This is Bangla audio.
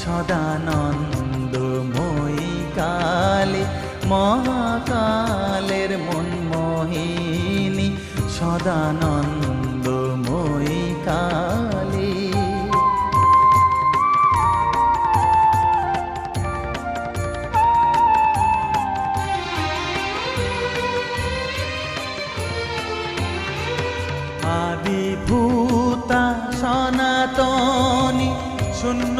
সদানন্দ মই কালী মহাকালের মনমোহিনী সদানন্দময়ী কালী আদি ভূতা সনাতনী শূন্য